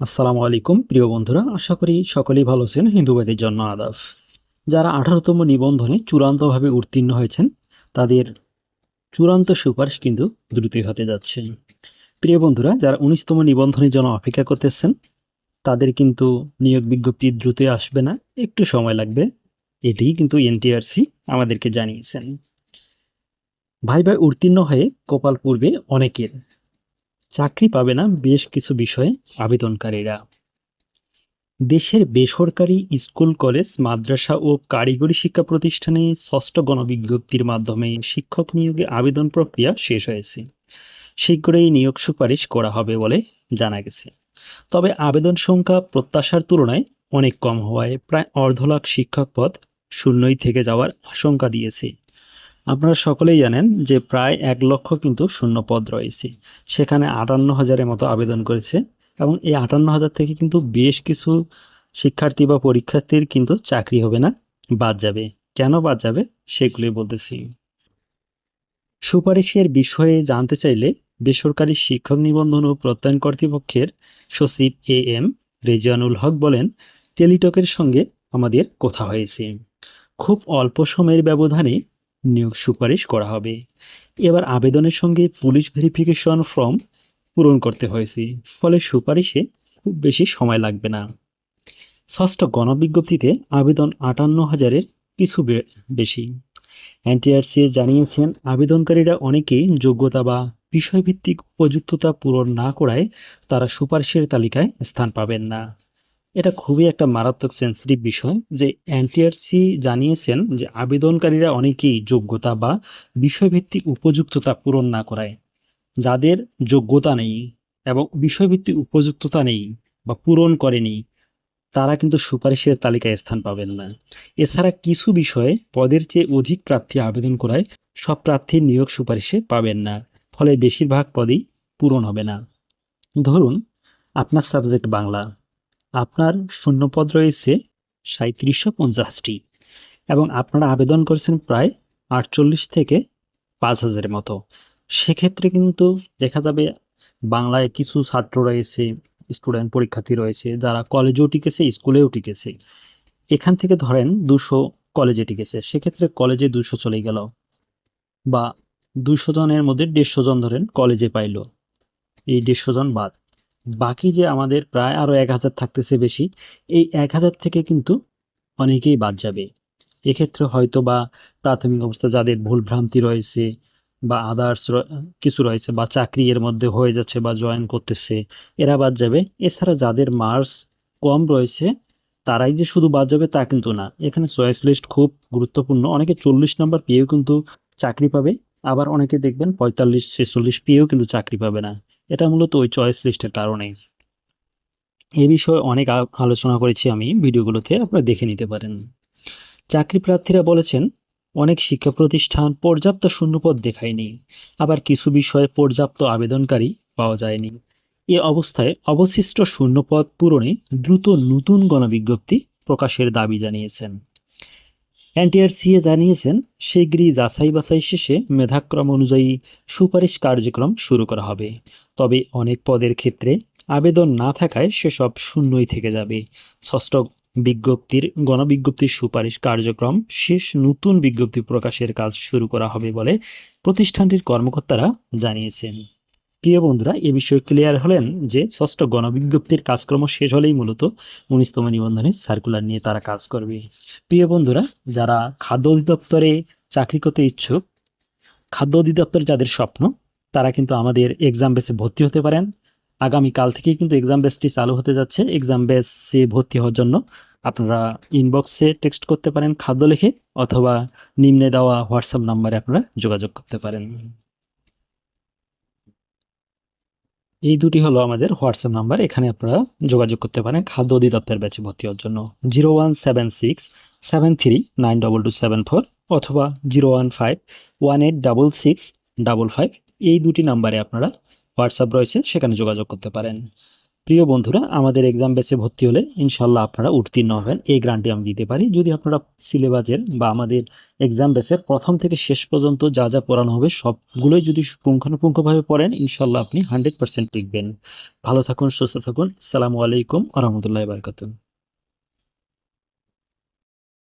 আসসালামু আলাইকুম, প্রিয় বন্ধুরা। আশা করি সকলেই ভালো আছেন। হিন্দুবাদের জন্য আদাব। যারা আঠারোতম নিবন্ধনে চূড়ান্তভাবে উত্তীর্ণ হয়েছেন, তাদের চূড়ান্ত সুপারিশ কিন্তু দ্রুতই হতে যাচ্ছে। প্রিয় বন্ধুরা, যারা উনিশতম নিবন্ধনের জন্য অপেক্ষা করতেছেন, তাদের কিন্তু নিয়োগ বিজ্ঞপ্তি দ্রুতই আসবে না। একটু সময় লাগবে। এটিই কিন্তু এনটিআরসি আমাদেরকে জানিয়েছেন। ভাই ভাই উত্তীর্ণ হয়ে কপাল পূর্বে অনেকের। চাকরি পাবে না বেশ কিছু বিষয়ে আবেদনকারীরা। দেশের বেসরকারি স্কুল, কলেজ, মাদ্রাসা ও কারিগরি শিক্ষা প্রতিষ্ঠানে ষষ্ঠ গণবিজ্ঞপ্তির মাধ্যমে শিক্ষক নিয়োগে আবেদন প্রক্রিয়া শেষ হয়েছে। শীঘ্রই নিয়োগ সুপারিশ করা হবে বলে জানা গেছে। তবে আবেদন সংখ্যা প্রত্যাশার তুলনায় অনেক কম হওয়ায় প্রায় অর্ধ লাখ শিক্ষক পদ শূন্যই থেকে যাওয়ার আশঙ্কা দিয়েছে। আপনারা সকলেই জানেন যে প্রায় এক লক্ষ কিন্তু শূন্য পদ রয়েছে। সেখানে আটান্ন হাজারের মতো আবেদন করেছে এবং এই আটান্ন হাজার থেকে কিন্তু বেশ কিছু শিক্ষার্থী বা পরীক্ষার্থীর কিন্তু চাকরি হবে না, বাদ যাবে। কেন বাদ যাবে? সেগুলি বলতেছি। সুপারিশের বিষয়ে জানতে চাইলে বেসরকারি শিক্ষক নিবন্ধন ও প্রত্যয়ন কর্তৃপক্ষের সচিব এ এম রেজিয়ানুল হক বলেন, টেলিটকের সঙ্গে আমাদের কথা হয়েছে। খুব অল্প সময়ের ব্যবধানে নিয়োগ সুপারিশ করা হবে। এবার আবেদনের সঙ্গে পুলিশ ভেরিফিকেশন ফর্ম পূরণ করতে হয়েছে, ফলে সুপারিশে খুব বেশি সময় লাগবে না। ষষ্ঠ গণবিজ্ঞপ্তিতে আবেদন আটান্ন হাজারের কিছু বেশি। এনটিআরসি জানিয়েছেন, আবেদনকারীরা অনেকেই যোগ্যতা বা বিষয়ভিত্তিক উপযুক্ততা পূরণ না করায় তারা সুপারিশের তালিকায় স্থান পাবেন না। এটা খুবই একটা মারাত্মক সেন্সিটিভ বিষয় যে এনটিআরসি জানিয়েছেন যে আবেদনকারীরা অনেকেই যোগ্যতা বা বিষয়ভিত্তিক উপযুক্ততা পূরণ না করায়। যাদের যোগ্যতা নেই এবং বিষয়ভিত্তিক উপযুক্ততা নেই বা পূরণ করেনি, তারা কিন্তু সুপারিশের তালিকায় স্থান পাবেন না। এছাড়া কিছু বিষয়ে পদের চেয়ে অধিক প্রার্থী আবেদন করায় সব প্রার্থীর নিয়োগ সুপারিশে পাবেন না, ফলে বেশিরভাগ পদই পূরণ হবে না। ধরুন, আপনার সাবজেক্ট বাংলা। আপনার শূন্যপদ রয়েছে সাঁত্রিশশো পঞ্চাশটি এবং আপনারা আবেদন করেছেন প্রায় আটচল্লিশ থেকে পাঁচ হাজারের মতো। সেক্ষেত্রে কিন্তু দেখা যাবে বাংলায় কিছু ছাত্র রয়েছে, স্টুডেন্ট পরীক্ষার্থী রয়েছে, যারা কলেজেও টিকেছে, স্কুলেও টিকেছে। এখান থেকে ধরেন দুশো কলেজে টিকেছে, সেক্ষেত্রে কলেজে দুশো চলে গেল বা দুশো জনের মধ্যে দেড়শো জন ধরেন কলেজে পাইলো। এই দেড়শো জন বাদ। বাকি যে আমাদের প্রায় আরও এক হাজার থাকতেছে বেশি, এই এক হাজার থেকে কিন্তু অনেকেই বাদ যাবে। এক্ষেত্রে হয়তো বা প্রাথমিক অবস্থা যাদের ভুল ভ্রান্তি রয়েছে বা আদার্স কিছু রয়েছে বা চাকরি এর মধ্যে হয়ে যাচ্ছে বা জয়েন করতেছে, এরা বাদ যাবে। এছাড়া যাদের মার্কস কম রয়েছে, তারাই যে শুধু বাদ যাবে তা কিন্তু না। এখানে চয়েস লিস্ট খুব গুরুত্বপূর্ণ। অনেকে চল্লিশ নাম্বার পেয়েও কিন্তু চাকরি পাবে, আবার অনেকে দেখবেন পঁয়তাল্লিশ, ছেচল্লিশ পেয়েও কিন্তু চাকরি পাবে না। এটা মূলত ওই চয়েস লিস্টের কারণে এ বিষয়ে অনেক আলোচনা করেছি আমি, ভিডিওগুলোতে আপনারা দেখে নিতে পারেন। চাকরি প্রার্থীরা বলেছেন, অনেক শিক্ষা প্রতিষ্ঠান পর্যাপ্ত শূন্যপদ দেখায়নি, আবার কিছু বিষয়ে পর্যাপ্ত আবেদনকারী পাওয়া যায়নি। এ অবস্থায় অবশিষ্ট শূন্যপদ পূরণে দ্রুত নতুন গণবিজ্ঞপ্তি প্রকাশের দাবি জানিয়েছেন। এনটিআরসিএ জানিয়েছেন, শীঘ্রই যাচাই বাছাই শেষে মেধাক্রম অনুযায়ী সুপারিশ কার্যক্রম শুরু করা হবে। তবে অনেক পদের ক্ষেত্রে আবেদন না থাকায় সেসব শূন্যই থেকে যাবে। ষষ্ঠ বিজ্ঞপ্তির গণবিজ্ঞপ্তির সুপারিশ কার্যক্রম শেষ নতুন বিজ্ঞপ্তি প্রকাশের কাজ শুরু করা হবে বলে প্রতিষ্ঠানটির কর্মকর্তারা জানিয়েছেন। প্রিয় বন্ধুরা, এ বিষয়ে ক্লিয়ার হলেন যে ষষ্ঠ গণবিজ্ঞপ্তির কাজকর্ম শেষ হলেই মূলত উনিশতম নিবন্ধনে সার্কুলার নিয়ে তারা কাজ করবে। প্রিয় বন্ধুরা, যারা খাদ্য অধিদপ্তরে চাকরি করতে ইচ্ছুক, খাদ্য অধিদপ্তর যাদের স্বপ্ন, তারা কিন্তু আমাদের এক্সাম বেসে ভর্তি হতে পারেন। আগামীকাল থেকেই কিন্তু এক্সাম বেসটি চালু হতে যাচ্ছে। এক্সাম বেসে ভর্তি হওয়ার জন্য আপনারা ইনবক্সে টেক্সট করতে পারেন খাদ্য লিখে, অথবা নিম্নে দেওয়া হোয়াটসঅ্যাপ নাম্বারে আপনারা যোগাযোগ করতে পারেন। এই দুটি হলো আমাদের হোয়াটসঅ্যাপ নাম্বার, এখানে আপনারা যোগাযোগ করতে পারেন খাদ্য অধিদপ্তর ব্যাচে ভর্তি হওয়ার জন্য। Zero one seven six seven three nine double two seven four অথবা zero one five one eight double six double five. এই দুটি নাম্বারে আপনারা হোয়াটসঅ্যাপ রয়েছে, সেখানে যোগাযোগ করতে পারেন। প্রিয় বন্ধুরা, আমাদের এক্সাম বেসে ভর্তি হলে ইনশাল্লাহ আপনারা উত্তীর্ণ হবেন। এই গ্রান্টি আমি দিতে পারি। যদি আপনারা সিলেবাসের বা আমাদের এক্সাম বেসের প্রথম থেকে শেষ পর্যন্ত যা যা পড়ানো হবে সবগুলোই যদি পুঙ্খানুপুঙ্খভাবে পড়েন ইনশাল্লাহ আপনি হান্ড্রেড পার্সেন্ট টিকবেন ভালো থাকুন, সুস্থ থাকুন। সালামু আলাইকুম আহমতুল্লাহ বারকাতুন